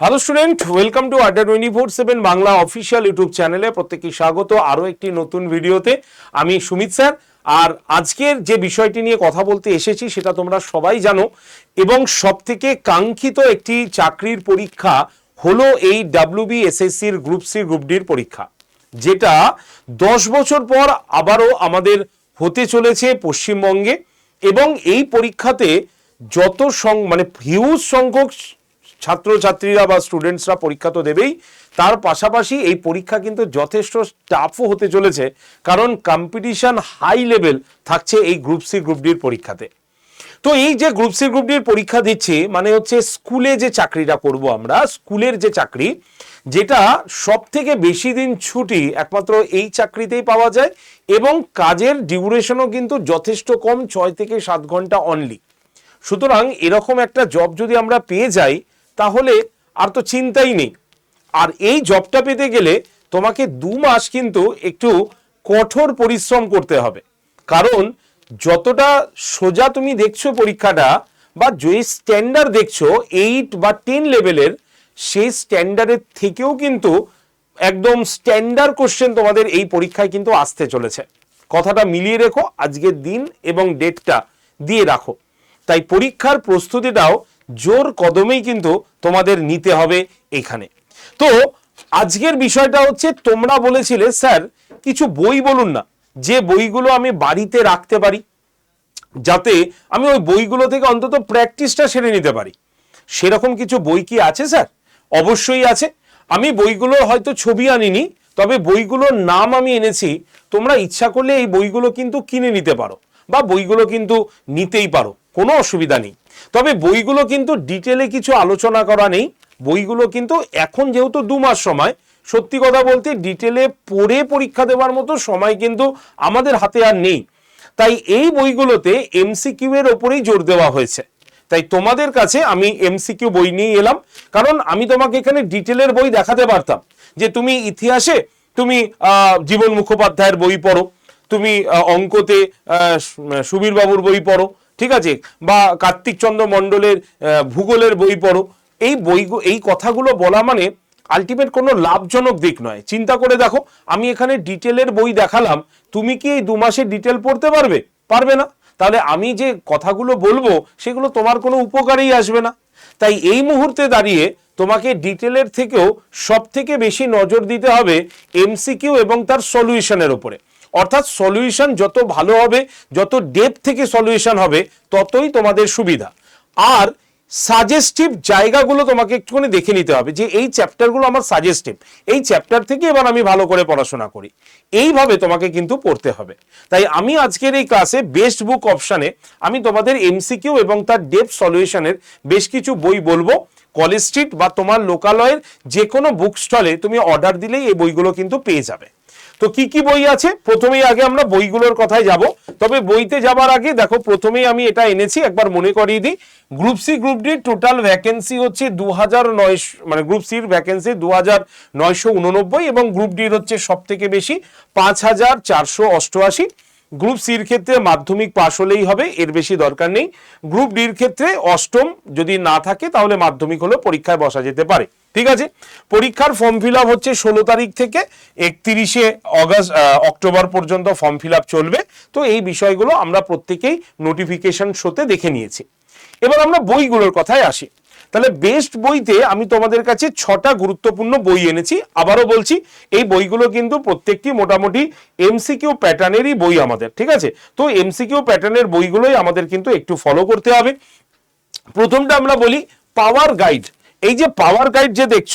Hello student welcome to Adda twenty four seven Bangla official YouTube চ্যানেলে প্রত্যেককে স্বাগত। আরও একটি নতুন ভিডিওতে আমি সুমিত স্যার। আর আজকের যে বিষয়টি নিয়ে কথা বলতে এসেছি, সেটা তোমরা সবাই জানো। এবং সব থেকে কাঙ্ক্ষিত একটি চাকরির পরীক্ষা হলো এই ডাব্লিউবি এসএসসির গ্রুপ সি গ্রুপ ডির পরীক্ষা। যেটা দশ বছর পর আবারও আমাদের হতে চলেছে পশ্চিমবঙ্গে। এবং এই পরীক্ষাতে যত সং মানে হিউজ সংখ্যক ছাত্রছাত্রীরা বা স্টুডেন্টসরা পরীক্ষা তো দেবেই। তার পাশাপাশি এই পরীক্ষা কিন্তু যথেষ্ট টাফও হতে চলেছে, কারণ কম্পিটিশন হাই লেভেল থাকছে এই গ্রুপ সি গ্রুপ ডির পরীক্ষাতে। তো এই যে গ্রুপ সি গ্রুপ ডির পরীক্ষা দিচ্ছি মানে হচ্ছে স্কুলে যে চাকরিটা করব আমরা, স্কুলের যে চাকরি, যেটা সব থেকে বেশি দিন ছুটি একমাত্র এই চাকরিতেই পাওয়া যায় এবং কাজের ডিউরেশনও কিন্তু যথেষ্ট কম, ছয় থেকে সাত ঘণ্টা অনলি সুতরাং এরকম একটা জব যদি আমরা পেয়ে যাই তাহলে আর তো চিন্তাই নেই। আর এই জবটা পেতে গেলে তোমাকে দু মাস কিন্তু একটু কঠোর পরিশ্রম করতে হবে। কারণ যতটা সোজা তুমি দেখছ পরীক্ষাটা বা যে স্ট্যান্ডার্ড দেখছ এইট বা টেন লেভেলের সেই স্ট্যান্ডার্ডের থেকেও কিন্তু একদম স্ট্যান্ডার্ড কোশ্চেন তোমাদের এই পরীক্ষায় কিন্তু আসতে চলেছে। কথাটা মিলিয়ে রেখো, আজকের দিন এবং ডেটটা দিয়ে রাখো। তাই পরীক্ষার প্রস্তুতিটাও জোর কদমেই কিন্তু তোমাদের নিতে হবে এখানে। তো আজকের বিষয়টা হচ্ছে, তোমরা বলেছিলে, স্যার, কিছু বই বলুন না, যে বইগুলো আমি বাড়িতে রাখতে পারি, যাতে আমি ওই বইগুলো থেকে অন্তত প্র্যাকটিসটা সেরে নিতে পারি। সেরকম কিছু বই কি আছে, স্যার? অবশ্যই আছে। আমি বইগুলোর হয়তো ছবি আনিনি, তবে বইগুলোর নাম আমি এনেছি। তোমরা ইচ্ছা করলে এই বইগুলো কিন্তু কিনে নিতে পারো, বা বইগুলো কিন্তু নিতেই পারো, কোনো অসুবিধা নেই। তবে বইগুলো কিন্তু ডিটেলে কিছু আলোচনা করা নেই। বইগুলো কিন্তু এখন যেহেতু দু মাস সময় সত্যি কথা বলতে ডিটেলে পড়ে পরীক্ষা দেওয়ার মতো সময় কিন্তু আমাদের হাতে আর নেই। তাই এই বইগুলোতে এমসিকিউ এর ওপরেই জোর দেওয়া হয়েছে। তাই তোমাদের কাছে আমি এমসিকিউ বই নিয়ে এলাম কারণ আমি তোমাকে এখানে ডিটেলের বই দেখাতে পারতাম। যে তুমি ইতিহাসে তুমি জীবন মুখোপাধ্যায়ের বই পড়ো তুমি অঙ্কতে আহ, সু- সুবীর বাবুর বই পড়ো ঠিক আছে? বা কার্তিক চন্দ্র মণ্ডলের ভূগোলের বই পড়ো। এই বই এই কথাগুলো বলা মানে আলটিমেট কোনো লাভজনক দিক নয়। চিন্তা করে দেখো, আমি এখানে ডিটেলের বই দেখালাম, তুমি কি এই দু মাসে ডিটেল পড়তে পারবে? পারবে না। তাহলে আমি যে কথাগুলো বলব, সেগুলো তোমার কোনো উপকারেই আসবে না। তাই এই মুহূর্তে দাঁড়িয়ে তোমাকে ডিটেলের থেকেও সব থেকে বেশি নজর দিতে হবে এমসিকিউ এবং তার সলিউশনের উপরে। অর্থাৎ সলিউশন যত ভালো হবে, যত ডেপ থেকে সলিউশন হবে, ততই তোমাদের সুবিধা। আর সাজেস্টিভ জায়গাগুলো তোমাকে একটুখানি দেখে নিতে হবে যে এই চ্যাপ্টারগুলো আমার সাজেস্টিভ এই চ্যাপ্টার থেকে এবার আমি ভালো করে পড়াশোনা করি। এইভাবে তোমাকে কিন্তু পড়তে হবে। তাই আমি আজকের এই ক্লাসে বেস্ট বুক অপশানে আমি তোমাদের এমসিকিউ এবং তার ডেপ সলিউশনের বেশ কিছু বই বলব। কলেজ স্ট্রিট বা তোমার লোকালয়ের যে কোনো বুক স্টলে তুমি অর্ডার দিলেই এই বইগুলো কিন্তু পেয়ে যাবে। তো কি কি বই আছে? প্রথমেই আগে আমরা বইগুলোর কথায় যাব। তবে বইতে যাবার আগে দেখো, প্রথমেই আমি এটা এনেছি, একবার মনে করিয়ে দিই। গ্রুপ সি, গ্রুপ ডির টোটাল ভ্যাকেন্সি হচ্ছে দু হাজার নয় মানে গ্রুপ সির ভ্যাকেন্সি দু হাজার নয়শো উননব্বই এবং গ্রুপ ডির হচ্ছে সব থেকে বেশি, পাঁচ হাজার চারশো অষ্টআশি। গ্রুপ সির ক্ষেত্রে মাধ্যমিক পাশ হলেই হবে, এর বেশি দরকার নেই। গ্রুপ ডির ক্ষেত্রে অষ্টম যদি না থাকে, তাহলে মাধ্যমিক হলেও পরীক্ষায় বসা যেতে পারে। ঠিক আছে? পরীক্ষার ফর্ম ফিল হচ্ছে ষোলো তারিখ থেকে একত্রিশে অগস্ট অক্টোবর পর্যন্ত ফর্ম ফিল চলবে। তো এই বিষয়গুলো আমরা প্রত্যেকেই নোটিফিকেশন শোতে দেখে নিয়েছি। এবার আমরা বইগুলোর কথায় আসি। তাহলে বেস্ট বইতে আমি তোমাদের কাছে ছটা গুরুত্বপূর্ণ বই এনেছি। আবারও বলছি, এই বইগুলো কিন্তু প্রত্যেকটি মোটামুটি এমসিকিউ প্যাটার্নেরই বই আমাদের, ঠিক আছে? তো এমসিকিউ প্যাটার্নের বইগুলোই আমাদের কিন্তু একটু ফলো করতে হবে। প্রথমটা আমরা বলি পাওয়ার গাইড এই যে পাওয়ার গাইড যে দেখছ,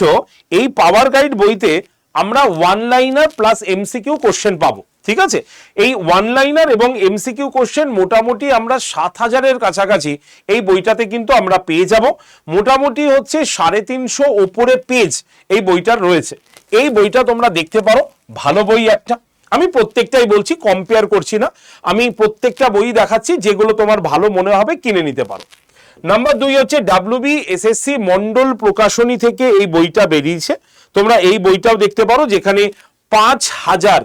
এই পাওয়ার গাইড বইতে আমরা one liner plus MCQ question পাবো। ঠিক আছে? এই ওয়ান লাইনার এবং এমসিকিউ কোশ্চেন মোটামুটি আমরা সাত হাজারের কাছাকাছি। এই বইটাতে কিন্তু আমরা পেয়ে যাব। মোটামুটি হচ্ছে সাড়ে তিনশো ওপরে পেজ এই বইটার রয়েছে। এই বইটা তোমরা দেখতে পারো। ভালো বই একটা। আমি প্রত্যেকটাই বলছি কম্পেয়ার করছি না। আমি প্রত্যেকটা বই দেখাচ্ছি যেগুলো তোমার ভালো মনে হবে, কিনে নিতে পারো। নাম্বার দুই হচ্ছে ডাব্লিউবি এসএসসি মন্ডল প্রকাশনী থেকে এই বইটা বেরিয়েছে। তোমরা এই বইটাও দেখতে পারো, যেখানে পাঁচ হাজার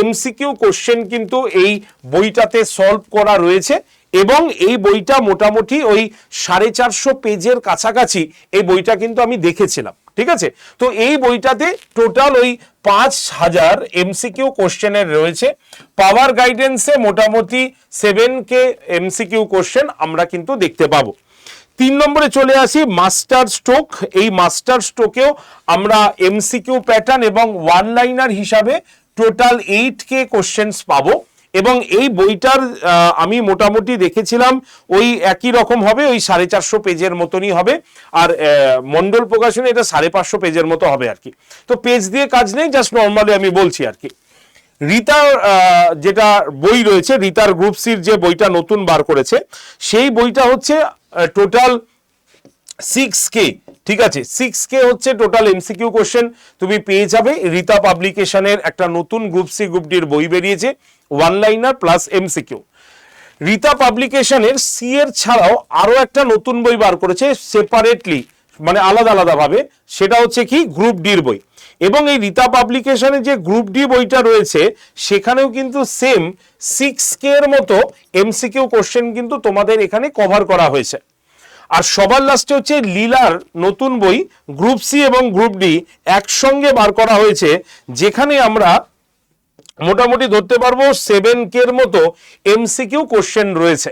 এমসিকিউ কোশ্চেন কিন্তু এই বইটাতে সলভ করা রয়েছে এবং এই বইটা মোটামুটি ওই সাড়ে চারশো পেজের কাছাকাছি এই বইটা কিন্তু আমি দেখেছিলাম, ঠিক আছে? তো এই বইটাতে টোটাল ওই পাঁচ হাজার এমসিকিউ কোশ্চেনের রয়েছে। পাওয়ার গাইডেন্সে মোটামুটি সেভেন কে এমসিকিউ কোশ্চেন আমরা কিন্তু দেখতে পাবো। তিন নম্বরে চলে আসি মাস্টার স্ট্রোক এই মাস্টার স্ট্রোকেও আমরা এমসিকিউ প্যাটার্ন এবং ওয়ান লাইনার হিসাবে টোটাল এইট কে কোশ্চেন্স পাবো। এবং এই বইটার আমি মোটামুটি দেখেছিলাম, ওই একই রকম হবে, ওই সাড়ে চারশো পেজের মতনই হবে। আর মন্ডল প্রকাশনে এটা সাড়ে পাঁচশো পেজের মতো হবে আর কি। তো পেজ দিয়ে কাজ নেই জাস্ট নর্মালি আমি বলছি আর কি। রিতার যেটা বই রয়েছে, রিতার গ্রুপ সির যে বইটা নতুন বার করেছে, সেই বইটা হচ্ছে টোটাল সিক্স কে ঠিক আছে? সিক্স কে হচ্ছে টোটাল এমসিকিউ কোশ্চেন তুমি পেয়ে যাবে রিতা পাবলিকেশনের একটা নতুন গ্রুপ সি গ্রুপ ডির বই বেরিয়েছে one liner plus MCQ Rita পাবলিকেশনের C এর ছাড়াও আরও একটা নতুন বই বার করেছে সেপারেটলি মানে আলাদা আলাদা ভাবে। সেটা হচ্ছে কি? গ্রুপ ডির বই। এবং এই রিতা পাবলিকেশনে যে গ্রুপ ডি বইটা রয়েছে, সেখানেও কিন্তু সেম সিক্স কে এর মতো এমসিকিউ কোশ্চেন কিন্তু তোমাদের এখানে কভার করা হয়েছে। আর সবার লাস্টে হচ্ছে লীলার নতুন বই গ্রুপ সি এবং গ্রুপ ডি একসঙ্গে বার করা হয়েছে, যেখানে আমরা মোটামুটি ধরতে পারব সেভেন কের মতো এমসিকিউ কোশ্চেন রয়েছে।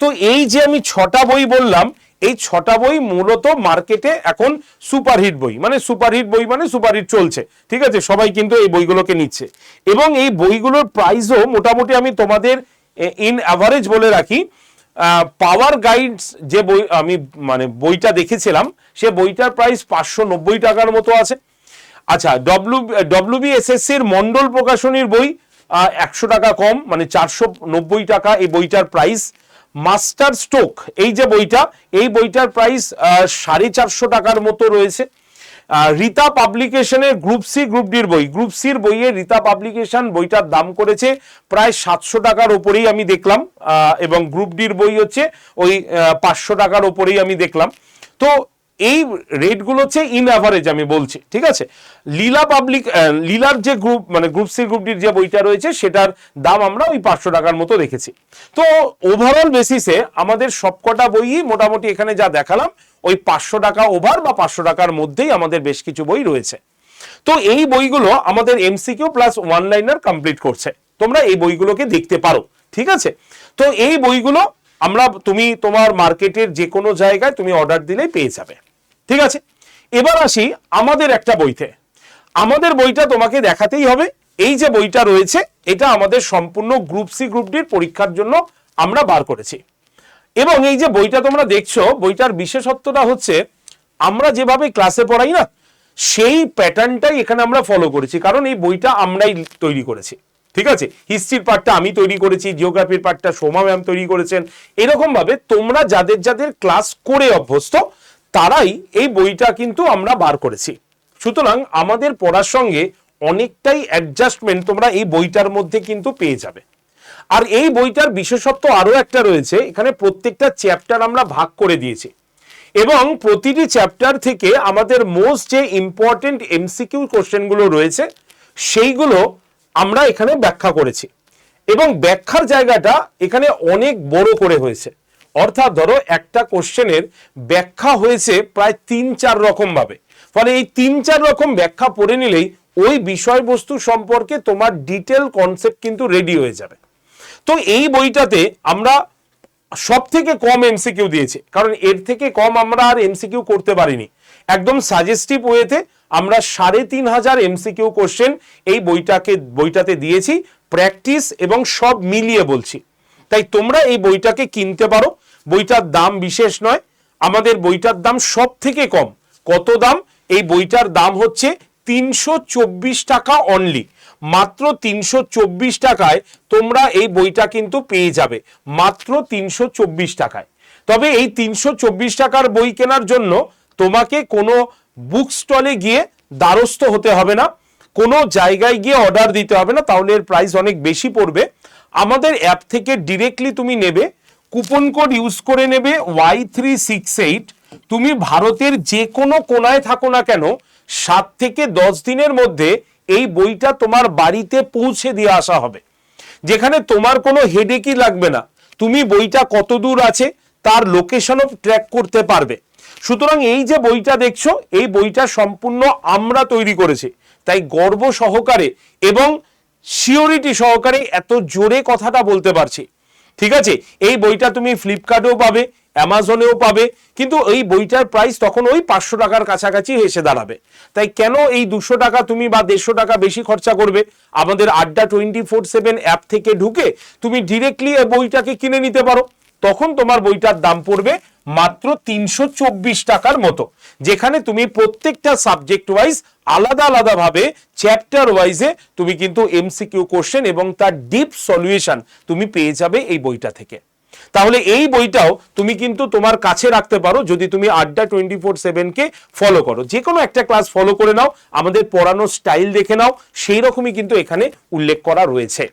তো এই যে আমি ছটা বই বললাম, এই ছটা বই মূলত মার্কেটে এখন সুপারহিট বই মানে সুপারহিট বই মানে সুপারহিট চলছে। ঠিক আছে? সবাই কিন্তু এই বইগুলোকে নিচ্ছে। এবং এই বইগুলোর প্রাইসও মোটামুটি আমি তোমাদের ইন অ্যাভারেজ বলে রাখি। পাওয়ার গাইডস যে বই, আমি মানে বইটা দেখেছিলাম, সে বইটার প্রাইস পাঁচশো নব্বই টাকার মতো আছে। আচ্ছা ডব্লিউ ডব্লিউবিএসএসসির মন্ডল প্রকাশনীর বই একশো টাকা কম মানে চারশো নব্বই টাকা এই বইটার প্রাইস মাস্টার স্টোক এই যে বইটা, এই বইটার প্রাইস সাড়ে চারশো টাকার মতো রয়েছে। রীতা পাবলিকেশনের গ্রুপ সি, গ্রুপ ডির বই। গ্রুপ সির বইয়ে রীতা পাবলিকেশন বইটার দাম করেছে প্রায় সাতশো টাকার ওপরেই আমি দেখলাম এবং গ্রুপ ডির বই হচ্ছে ওই পাঁচশো টাকার ওপরেই আমি দেখলাম। তো এই রেটগুলো হচ্ছে ইন অ্যাভারেজ আমি বলছি, ঠিক আছে? লীলা পাবলিক লীলার যে গ্রুপ মানে গ্রুপ সি, গ্রুপ ডির যে বইটা রয়েছে, সেটার দাম আমরা ওই পাঁচশো টাকার মতো রেখেছি তো ওভারঅল বেসিসে আমাদের সবকটা বইই মোটামুটি এখানে যা দেখালাম ওই পাঁচশো টাকা ওভার বা পাঁচশো টাকার মধ্যেই আমাদের বেশ কিছু বই রয়েছে। তো এই বইগুলো আমাদের MCQ plus one liner complete করছে। তোমরা এই বইগুলোকে দেখতে পারো, ঠিক আছে? তো এই বইগুলো আমরা, তুমি তোমার মার্কেটের যে কোনো জায়গায় তুমি অর্ডার দিলেই পেয়ে যাবে, ঠিক আছে? এবার আসি আমাদের একটা বইতে। আমাদের বইটা তোমাকে দেখাতেই হবে। এই যে বইটা রয়েছে, এটা আমাদের সম্পূর্ণ গ্রুপ সি গ্রুপ ডির পরীক্ষার জন্য আমরা বার করেছি। এবং এই যে বইটা তোমরা দেখছ, বইটার বিশেষত্বটা হচ্ছে আমরা যেভাবে ক্লাসে পড়াই না, সেই প্যাটার্নটাই এখানে আমরা ফলো করেছি। কারণ এই বইটা আমরাই তৈরি করেছি। ঠিক আছে? হিস্ট্রির পার্টটা আমি তৈরি করেছি জিওগ্রাফির পার্টটা সোমা ম্যাম তৈরি করেছেন। এরকম ভাবে তোমরা যাদের যাদের ক্লাস করে অভ্যস্ত, তারাই এই বইটা কিন্তু আমরা বার করেছি। সুতরাং আমাদের পড়ার সঙ্গে অনেকটাই অ্যাডজাস্টমেন্ট তোমরা এই বইটার মধ্যে কিন্তু পেয়ে যাবে। আর এই বইটার বিশেষত্ব আরও একটা রয়েছে, এখানে প্রত্যেকটা চ্যাপ্টার আমরা ভাগ করে দিয়েছি। এবং প্রতিটি চ্যাপ্টার থেকে আমাদের মোস্ট যে ইম্পর্টেন্ট এমসিকিউ কোশ্চেনগুলো রয়েছে, সেইগুলো আমরা এখানে ব্যাখ্যা করেছি। এবং ব্যাখ্যার জায়গাটা এখানে অনেক বড় করে হয়েছে। অর্থাৎ ধরো একটা কোশ্চেনের ব্যাখ্যা হয়েছে প্রায় তিন চার রকম ভাবে। ফলে এই তিন চার রকম ব্যাখ্যা পড়ে নিলেই ওই বিষয়বস্তু সম্পর্কে তোমার ডিটেল কনসেপ্ট কিন্তু রেডি হয়ে যাবে। তো এই বইটাতে আমরা সব থেকে কম এমসিকিউ দিয়েছে। কারণ এর থেকে কম আমরা আর এমসিকিউ করতে পারিনি। একদম সাজেস্টিভ ওয়েতে আমরা সাড়ে তিন হাজার এমসিকিউ কোশ্চেন এই বইটাকে, বইটাতে দিয়েছি। প্র্যাকটিস এবং সব মিলিয়ে বলছি। তাই তোমরা এই বইটাকে কিনতে পারো। বইটার দাম বিশেষ নয়। আমাদের বইটার দাম সব থেকে কম। কত দাম? এই বইটার দাম হচ্ছে তিনশো চব্বিশ টাকা অনলি মাত্র তিনশো চব্বিশ টাকায় তোমরা এই বইটা কিন্তু পেয়ে যাবে। মাত্র তিনশো চব্বিশ টাকায়। তবে এই তিনশো চব্বিশ টাকার বই কেনার জন্য তোমাকে কোনো বুক স্টলে গিয়ে দ্বারস্থ হতে হবে না। কোনো জায়গায় গিয়ে অর্ডার দিতে হবে না, তাহলে এর প্রাইস অনেক বেশি পড়বে। আমাদের অ্যাপ থেকে ডিরেক্টলি তুমি নেবে, কুপন কোড ইউজ করে নেবে ওয়াই থ্রি সিক্স এইট। তুমি ভারতের যে কোনো কোনায় থাকো না কেন, সাত থেকে দশ দিনের মধ্যে এই বইটা তোমার বাড়িতে পৌঁছে দিয়ে আসা হবে। যেখানে তোমার কোনো হেডেকই লাগবে না। তুমি বইটা কত দূর আছে, তার লোকেশনও ট্র্যাক করতে পারবে। সুতরাং এই যে বইটা দেখছ, এই বইটা সম্পূর্ণ আমরা তৈরি করেছি। তাই গর্ব সহকারে এবং সিওরিটি সহকারে এত জোরে কথাটা বলতে পারছি। ঠিক আছে? এই বইটা তুমি ফ্লিপকার্টেও পাবে অ্যামাজনেও পাবে, কিন্তু এই বইটার প্রাইস তখন ওই পাঁচশো টাকার কাছাকাছি এসে দাঁড়াবে। তাই কেন এই দুশো টাকা তুমি বা দেড়শো টাকা বেশি খরচা করবে? আমাদের আড্ডা টোয়েন্টি ফোর সেভেন অ্যাপ থেকে ঢুকে তুমি ডিরেক্টলি এই বইটাকে কিনে নিতে পারো। তখন তোমার বইটার দাম পড়বে মাত্র তিনশো চব্বিশ টাকার মতো, যেখানে তুমি প্রত্যেকটা সাবজেক্ট ওয়াইজ আলাদা আলাদাভাবে চ্যাপ্টার ওয়াইজে তুমি কিন্তু এমসিকিউ কোশ্চেন এবং তার ডিপ সলিউশন তুমি পেয়ে যাবে এই বইটা থেকে। তাহলে এই বইটাও তুমি কিন্তু তোমার কাছে রাখতে পারো যদি তুমি আড্ডা টোয়েন্টি ফোর সেভেনকে ফলো করো। যে কোনো একটা ক্লাস ফলো করে নাও, আমাদের পড়ানোর স্টাইল দেখে নাও, সেই রকমই কিন্তু এখানে উল্লেখ করা রয়েছে।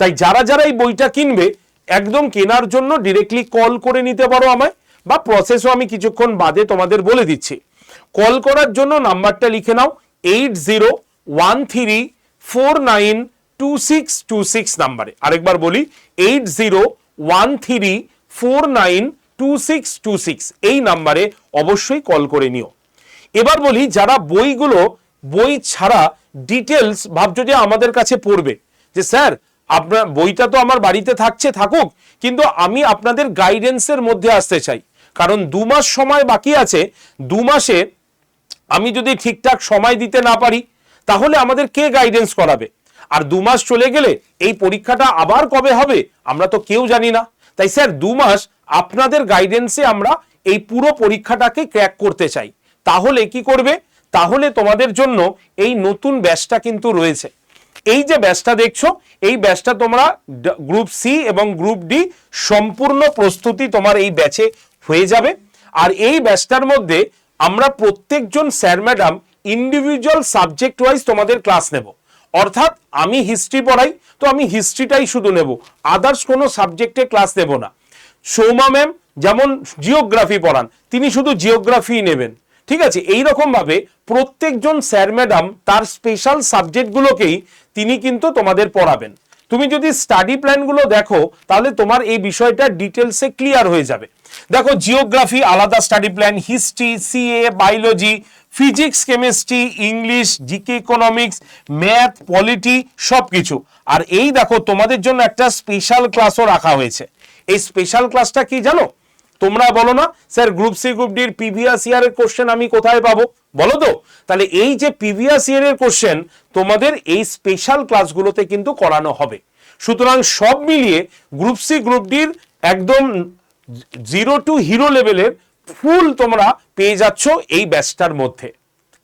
তাই যারা যারা এই বইটা কিনবে, একদম কেনার জন্য ডিরেক্টলি কল করে নিতে পারো আমায়, বা প্রসেসও আমি কিছুক্ষণ বাদে তোমাদের বলে দিচ্ছি। কল করার জন্য নাম্বারটা লিখে নাও eight zero one three four nine two six two six নাম্বারে। আরেকবার বলি eight zero one three four nine two six two six এই নাম্বারে অবশ্যই কল করে নিও। এবার বলি, যারা বইগুলো, বই ছাড়া ডিটেলস ভাবছ যে আমাদের কাছে পড়বে, যে স্যার, আপনার বইটা তো আমার বাড়িতে থাকছে, থাকুক, কিন্তু আমি আপনাদের গাইডেন্সের মধ্যে আসতে চাই। কারণ দু মাস সময় বাকি আছে, দু মাসে আমি যদি ঠিকঠাক সময় দিতে না পারি, তাহলে আমাদের কে গাইডেন্স করাবে? আর দু মাস চলে গেলে এই পরীক্ষাটা আবার কবে হবে, আমরা তো কেউ জানি না। তাই স্যার, দু মাস আপনাদের গাইডেন্সে আমরা এই পুরো পরীক্ষাটাকে ক্র্যাক করতে চাই। তাহলে কি করবে? তাহলে তোমাদের জন্য এই নতুন ব্যাচটা কিন্তু রয়েছে। এই যে ব্যাচটা দেখছ, এই ব্যাচটা তোমরা গ্রুপ সি এবং গ্রুপ ডি সম্পূর্ণ প্রস্তুতি তোমার এই ব্যাচে হয়ে যাবে। আর এই ব্যাচটার মধ্যে আমরা প্রত্যেকজন sir madam individual subject wise তোমাদের ক্লাস নেব। অর্থাৎ আমি হিস্ট্রি পড়াই, তো আমি হিস্ট্রিটাই শুধু নেব। আদার্স কোনো সাবজেক্টে ক্লাস নেব না। সৌমা ম্যাম যেমন জিওগ্রাফি পড়ান, তিনি শুধু জিওগ্রাফি নেবেন। ঠিক আছে? এই ভাবে প্রত্যেকজন স্যার ম্যাডাম তার স্পেশাল সাবজেক্টগুলোকেই তিনি কিন্তু তোমাদের পড়াবেন। তুমি যদি স্টাডি প্ল্যানগুলো দেখো, তাহলে তোমার এই বিষয়টা ডিটেলসে ক্লিয়ার হয়ে যাবে। দেখো জিওগ্রাফি আলাদা study plan history CA biology physics, chemistry, English, GK economics, math, polity সব কিছু আর এই দেখো, তোমাদের জন্য একটা স্পেশাল ক্লাসও রাখা হয়েছে। এই স্পেশাল ক্লাসটা কি জানো? তোমরা বলো না, স্যার গ্রুপ সি গ্রুপ ডির প্রিভিয়াস ইয়ারের কোশ্চেন আমি কোথায় পাবো? বলো তো? তাহলে এই যে প্রিভিয়াস ইয়ারের কোশ্চেন তোমাদের এই স্পেশাল ক্লাসগুলোতে কিন্তু করানো হবে। সুতরাং সব মিলিয়ে গ্রুপ সি গ্রুপ ডির একদম জিরো টু হিরো লেভেলের ফুল তোমরা পেয়ে যাচ্ছ এই ব্যাচটার মধ্যে।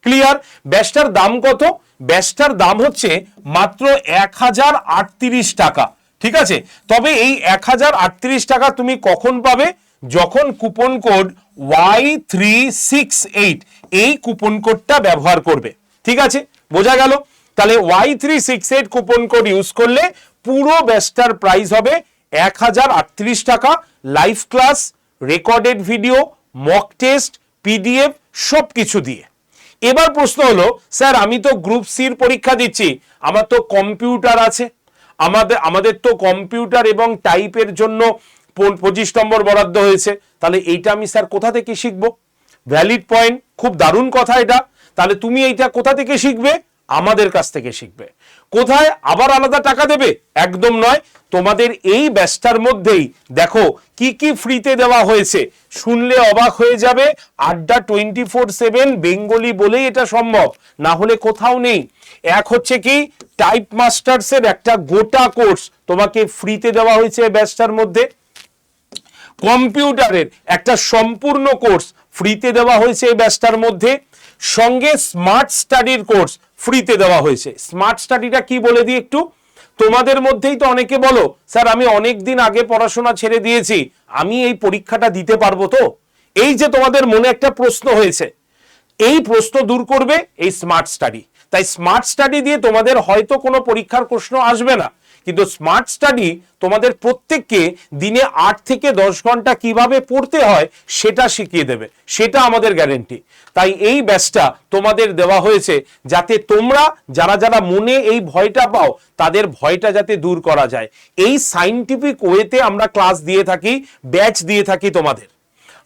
ক্লিয়ার ব্যাচটার দাম কত? ব্যাচটার দাম হচ্ছে মাত্র এক হাজার আটত্রিশ টাকা। ঠিক আছে? তবে এই এক হাজার আটত্রিশ টাকা তুমি কখন পাবে? যখন coupon code Y three six eight এই কুপন কোডটা ব্যবহার করবে। ঠিক আছে? বোঝা গেল? তাহলে Y three six eight coupon code use করলে পুরো ব্যাচটার প্রাইস হবে এক হাজার আটত্রিশ টাকা। Live class, recorded video mock test PDF সব কিছু দিয়ে। এবার প্রশ্ন হলো, স্যার, আমি তো গ্রুপ সির পরীক্ষা দিচ্ছি, আমার তো কম্পিউটার আছে। আমাদের আমাদের তো কম্পিউটার এবং টাইপের জন্য পঁচিশ নম্বর বরাদ্দ হয়েছে। তাহলে এইটা আমি, স্যার, কোথা থেকে শিখব? ভ্যালিড পয়েন্ট খুব দারুণ কথা এটা। তাহলে তুমি এইটা কোথা থেকে শিখবে? আমাদের কাছ থেকে শিখবে। কোথায় আবার আলাদা টাকা দেবে? একদম নয়। তোমাদের এই ব্যাচটার মধ্যেই দেখো কি কি ফ্রিতে দেওয়া হয়েছে। শুনলে অবাক হয়ে যাবে, আড্ডা টোয়েন্টি ফোর সেভেন বেঙ্গলি বলেই এটা সম্ভব। না হলে কোথাও নেই। এক হচ্ছে কি টাইপ মাস্টার্সের একটা গোটা কোর্স তোমাকে ফ্রিতে দেওয়া হয়েছে ব্যাচটার মধ্যে। কম্পিউটারের একটা সম্পূর্ণ কোর্স ফ্রিতে দেওয়া হয়েছে এই ব্যাচটার মধ্যে। সঙ্গে স্মার্ট স্টাডির কোর্স ফ্রিতে দেওয়া হয়েছে। স্মার্ট স্টাডিটা কি বলে দিই একটু? তোমাদের মধ্যেই তো অনেকে বলো, স্যার, আমি অনেক দিন আগে পড়াশোনা ছেড়ে দিয়েছি, আমি এই পরীক্ষাটা দিতে পারব তো? এই যে তোমাদের মনে একটা প্রশ্ন হয়েছে, এই প্রশ্ন দূর করবে এই স্মার্ট স্টাডি। তাই স্মার্ট স্টাডি দিয়ে তোমাদের হয়তো কোনো পরীক্ষার প্রশ্ন আসবে না। কিন্তু স্মার্ট স্টাডি তোমাদের প্রত্যেককে দিনে আট থেকে দশ ঘণ্টা কীভাবে পড়তে হয় সেটা শিখিয়ে দেবে। সেটা আমাদের গ্যারেন্টি তাই এই ব্যাচটা তোমাদের দেওয়া হয়েছে যাতে তোমরা, যারা যারা মনে এই ভয়টা পাও, তাদের ভয়টা যাতে দূর করা যায়। এই সাইন্টিফিক ওয়েতে আমরা ক্লাস দিয়ে থাকি ব্যাচ দিয়ে থাকি তোমাদের।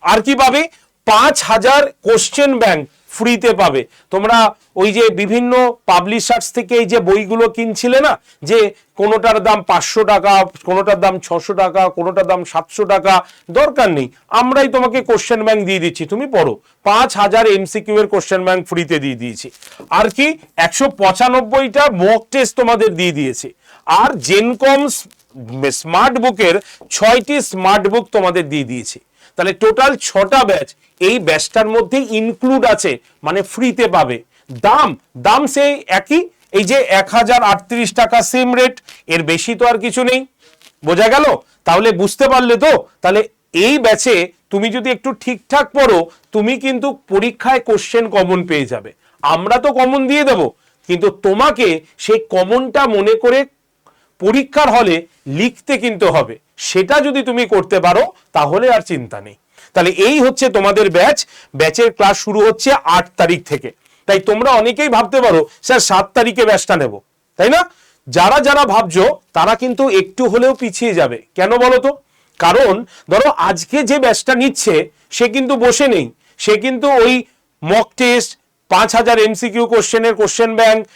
আর কি পাবে পাঁচ হাজার কোশ্চেন ব্যাংক ফ্রিতে পাবে। তোমরা ওই যে বিভিন্ন পাবলিশার্স থেকে এই যে বইগুলো কিনছিলে না, যে কোনোটার দাম পাঁচশো টাকা, কোনোটার দাম ছশো টাকা, কোনোটার দাম সাতশো টাকা, দরকার নেই। আমরাই তোমাকে কোশ্চেন ব্যাংক দিয়ে দিচ্ছি। তুমি পড়ো। পাঁচ হাজার এমসিকিউ এর কোশ্চেন ব্যাংক ফ্রিতে দিয়ে দিয়েছি। আর কি, একশো পঁচানব্বইটা মক টেস্ট তোমাদের দিয়ে দিয়েছে। আর জেনকম স্মার্ট বুকের ছয়টি স্মার্ট বুক তোমাদের দিয়ে দিয়েছে। তাহলে টোটাল ছটা ব্যাচ এই ব্যাচটার মধ্যে ইনক্লুড আছে মানে ফ্রিতে পাবে। দাম দাম সেই একই, এই যে এক হাজার আটত্রিশ টাকা সেম রেট এর বেশি তো আর কিছু নেই। বোঝা গেল? তাহলে বুঝতে পারলে তো, তাহলে এই ব্যাচে তুমি যদি একটু ঠিকঠাক পড়ো, তুমি কিন্তু পরীক্ষায় কোশ্চেন কমন পেয়ে যাবে। আমরা তো কমন দিয়ে দেব, কিন্তু তোমাকে সেই কমনটা মনে করে পরীক্ষার হলে লিখতে কিন্তু হবে। সেটা যদি তুমি করতে পারো, তাহলে আর চিন্তা নেই। তাহলে এই হচ্ছে তোমাদের ব্যাচ। ব্যাচের ক্লাস শুরু হচ্ছে আট তারিখ থেকে। তাই তোমরা অনেকেই ভাবতে পারো, স্যার, সাত তারিখে ব্যাচটা নেব। তাই না? যারা যারা ভাবছ, তারা কিন্তু একটু হলেও পিছিয়ে যাবে। কেন বলো তো? কারণ, ধরো আজকে যে ব্যাচটা নিচ্ছে, সে কিন্তু বসে নেই। সে কিন্তু ওই মক টেস্ট পাঁচ হাজার এমসিকিউ কোশ্চেনের কোশ্চেন ব্যাংক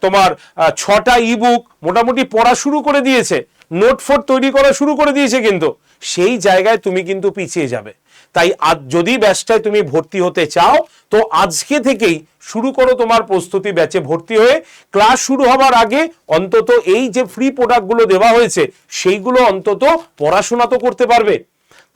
তোমার ছটা ইবুক মোটামুটি পড়া শুরু করে দিয়েছে। নোট ফোট তৈরি করা শুরু করে দিয়েছে কিন্তু। সেই জায়গায় তুমি কিন্তু পিছিয়ে যাবে। তাই আজ যদি ব্যাচটায় তুমি ভর্তি হতে চাও, তো আজকে থেকেই শুরু করো তোমার প্রস্তুতি ব্যাচে ভর্তি হয়ে। ক্লাস শুরু হবার আগে অন্তত এই যে ফ্রি প্রোডাক্টগুলো দেওয়া হয়েছে, সেইগুলো অন্তত পড়াশোনা তো করতে পারবে।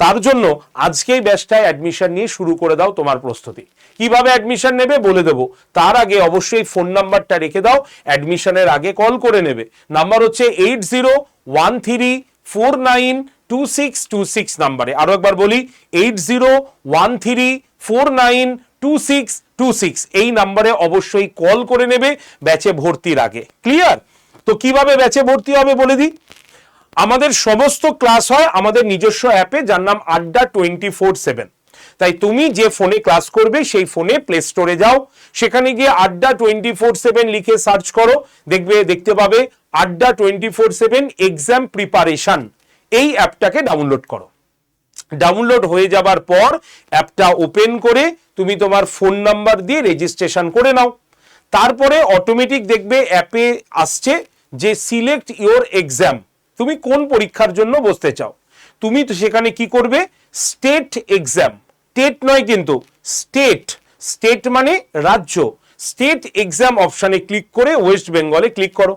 তার জন্য আজকেই ব্যাচটায় অ্যাডমিশন নিয়ে শুরু করে দাও তোমার প্রস্তুতি। কীভাবে অ্যাডমিশন নেবে বলে দেবো। তার আগে অবশ্যই ফোন নাম্বারটা রেখে দাও অ্যাডমিশনের আগে কল করে নেবে। নাম্বার হচ্ছে eight zero one three four nine two six two six নাম্বারে আরও একবার বলি eight zero one three four nine two six two six এই নাম্বারে অবশ্যই কল করে নেবে, ব্যাচে ভর্তির আগে। ক্লিয়ার তো কীভাবে ব্যাচে ভর্তি হবে বলে দিই? আমাদের সমস্ত ক্লাস হয় আমাদের নিজস্ব অ্যাপে, যার নাম আড্ডা টোয়েন্টি ফোর সেভেন। তাই তুমি যে ফোনে ক্লাস করবে, সেই ফোনে প্লে স্টোরে যাও। সেখানে গিয়ে আড্ডা টোয়েন্টি ফোর সেভেন লিখে সার্চ করো। দেখবে, দেখতে পাবে Adda twenty four seven exam preparation এই অ্যাপটাকে ডাউনলোড করো। ডাউনলোড হয়ে যাবার পর অ্যাপটা ওপেন করে তুমি তোমার ফোন নাম্বার দিয়ে রেজিস্ট্রেশন করে নাও। তারপরে অটোমেটিক দেখবে অ্যাপে আসছে যে সিলেক্ট ইওর এক্সাম তুমি কোন পরীক্ষার জন্য বসতে চাও? তুমি তো সেখানে কি করবে? স্টেট এক্সাম টেট নয় কিন্তু স্টেট স্টেট মানে রাজ্য। স্টেট এক্সাম অপশানে ক্লিক করে ওয়েস্ট বেঙ্গলে ক্লিক করো।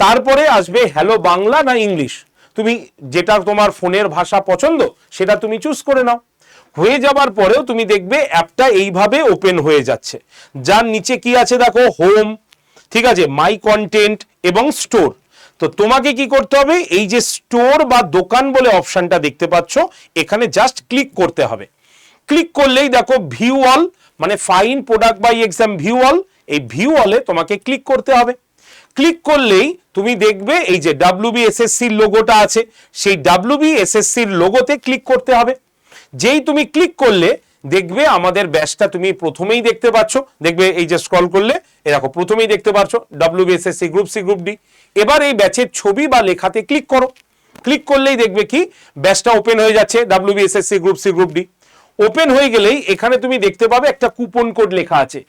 তারপরে আসবে হ্যালো বাংলা না ইংলিশ তুমি যেটা তোমার ফোনের ভাষা পছন্দ, সেটা তুমি চুজ করে নাও। হয়ে যাবার পরেও তুমি দেখবে অ্যাপটা এইভাবে ওপেন হয়ে যাচ্ছে। যার নিচে কি আছে দেখো? হোম ঠিক আছে? মাই কন্টেন্ট এবং স্টোর তো তোমাকে কি করতে হবে? এই যে স্টোর বা দোকান বলে অপশনটা দেখতে পাচ্ছ, এখানে জাস্ট ক্লিক করতে হবে। ক্লিক করলেই দেখো ভিউ অল মানে fine product by exam view all এই ভিউ অলে তোমাকে ক্লিক করতে হবে। ক্লিক করলেই তুমি দেখবে এই যে ডাব্লিউবিএসএসসির লোগোটা আছে, সেই ডাব্লিউবিএসএসসির লোগোতে ক্লিক করতে হবে। যেই তুমি ক্লিক করলে দেখবে আমাদের ব্যাচটা তুমি প্রথমেই দেখতে পাচ্ছ। দেখবে এই যে স্ক্রল করলে এরকম প্রথমেই দেখতে পাচ্ছ WBSSC group C group D এবার এই ব্যাচের ছবি বা লেখাতে ক্লিক করো। ক্লিক করলেই দেখবে কি, ব্যাচটা ওপেন হয়ে যাচ্ছে WBSSC group C group D open হয়ে গেলেই এখানে তুমি দেখতে পাবে একটা কুপন কোড লেখা আছে,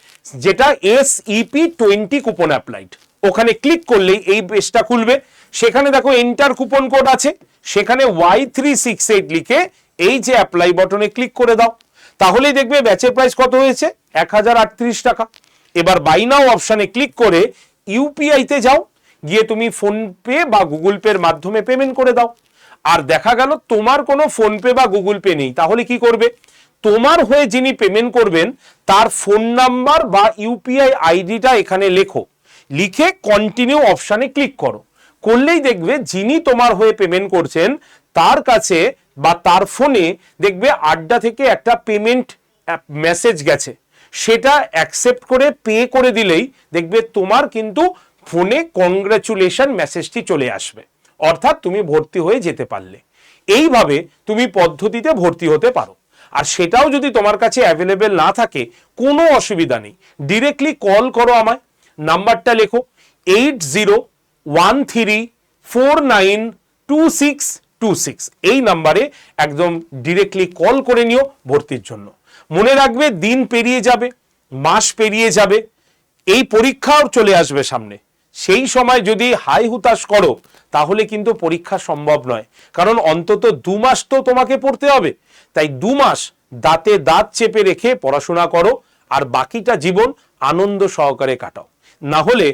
যেটা S EP twenty coupon applied ওখানে ক্লিক করলেই এই পেজটা খুলবে। সেখানে দেখো এন্টার কুপন কোড আছে। সেখানে ওয়াই থ্রি সিক্স এইট লিখে এই যে অ্যাপ্লাই বটনে ক্লিক করে দাও। তাহলেই দেখবে ব্যাচের প্রাইস কত হয়েছে? এক হাজার আটত্রিশ টাকা। এবার বাই নাও অপশানে ক্লিক করে ইউপিআইতে যাও। গিয়ে তুমি ফোন পে বা গুগল পের মাধ্যমে পেমেন্ট করে দাও। আর দেখা গেল তোমার কোনো ফোন পে বা গুগল পে নেই। তাহলে কি করবে? তোমার হয়ে যিনি পেমেন্ট করবেন, তার ফোন নাম্বার বা ইউপিআই আইডিটা এখানে লেখো। লিখে কন্টিনিউ অপশানে ক্লিক করো। করলেই দেখবে যিনি তোমার হয়ে পেমেন্ট করছেন, তার কাছে বা তার ফোনে দেখবে আড্ডা থেকে একটা পেমেন্ট মেসেজ গেছে। সেটা অ্যাকসেপ্ট করে পে করে দিলেই দেখবে তোমার কিন্তু ফোনে কংগ্রাচুলেশন মেসেজটি চলে আসবে। অর্থাৎ তুমি ভর্তি হয়ে যেতে পারলে। এইভাবে তুমি পদ্ধতিতে ভর্তি হতে পারো। আর সেটাও যদি তোমার কাছে অ্যাভেলেবেল না থাকে, কোনো অসুবিধা নেই। ডিরেক্টলি কল করো আমায়। নাম্বারটা লেখো। Eight zero one three four nine two six two six এই নাম্বারে একদম ডিরেক্টলি কল করে নিও ভর্তির জন্য। মনে রাখবে দিন পেরিয়ে যাবে, মাস পেরিয়ে যাবে। এই পরীক্ষাও চলে আসবে সামনে। সেই সময় যদি হাই হুতাশ করো, তাহলে কিন্তু পরীক্ষা সম্ভব নয়। কারণ অন্তত দু মাস তো তোমাকে পড়তে হবে। তাই দু মাস দাঁতে দাঁত চেপে রেখে পড়াশোনা করো, আর বাকিটা জীবন আনন্দ সহকারে কাটাও। না হলে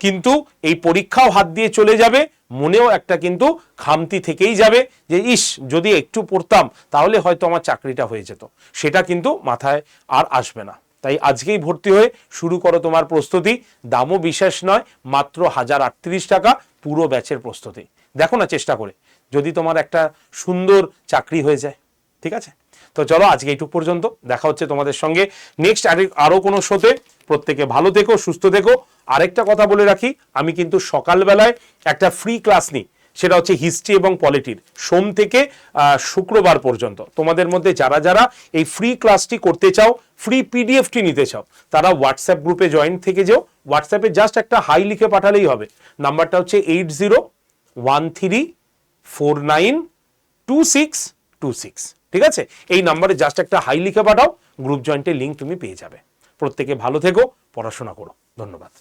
কিন্তু এই পরীক্ষাও হাত দিয়ে চলে যাবে, মনেও একটা কিন্তু খামতি থেকেই যাবে যে, ইস, যদি একটু পড়তাম, তাহলে হয়তো আমার চাকরিটা হয়ে যেত। সেটা কিন্তু মাথায় আর আসবে না। তাই আজকেই ভর্তি হয়ে শুরু করো তোমার প্রস্তুতি। দামও বিশেষ নয়, মাত্র হাজার আটত্রিশ টাকা পুরো ব্যাচের প্রস্তুতি। দেখো না চেষ্টা করে, যদি তোমার একটা সুন্দর চাকরি হয়ে যায়, ঠিক আছে? তো চলো আজকে এইটুকু পর্যন্ত, দেখা হচ্ছে তোমাদের সঙ্গে। নেক্সট আরও কোনো শোতে, প্রত্যেকে ভালো থেকো, সুস্থ থেকো। আরেকটা কথা বলে রাখি, আমি কিন্তু সকালবেলায় একটা ফ্রি ক্লাস নিই। সেটা হচ্ছে হিস্ট্রি এবং পলিটির সোম থেকে শুক্রবার পর্যন্ত। তোমাদের মধ্যে যারা যারা এই ফ্রি ক্লাসটি করতে চাও ফ্রি পিডিএফটি নিতে চাও, তারা হোয়াটসঅ্যাপ গ্রুপে জয়েন থেকে যেও। হোয়াটসঅ্যাপে জাস্ট একটা হাই লিখে পাঠালেই হবে। নাম্বারটা হচ্ছে eight zero one three four nine two six two six ঠিক আছে? এই নাম্বারে জাস্ট একটা হাই লিখে পাঠাও। গ্রুপ জয়েন্টের লিঙ্ক তুমি পেয়ে যাবে। প্রত্যেকে ভালো থেকো, পড়াশোনা করো। ধন্যবাদ।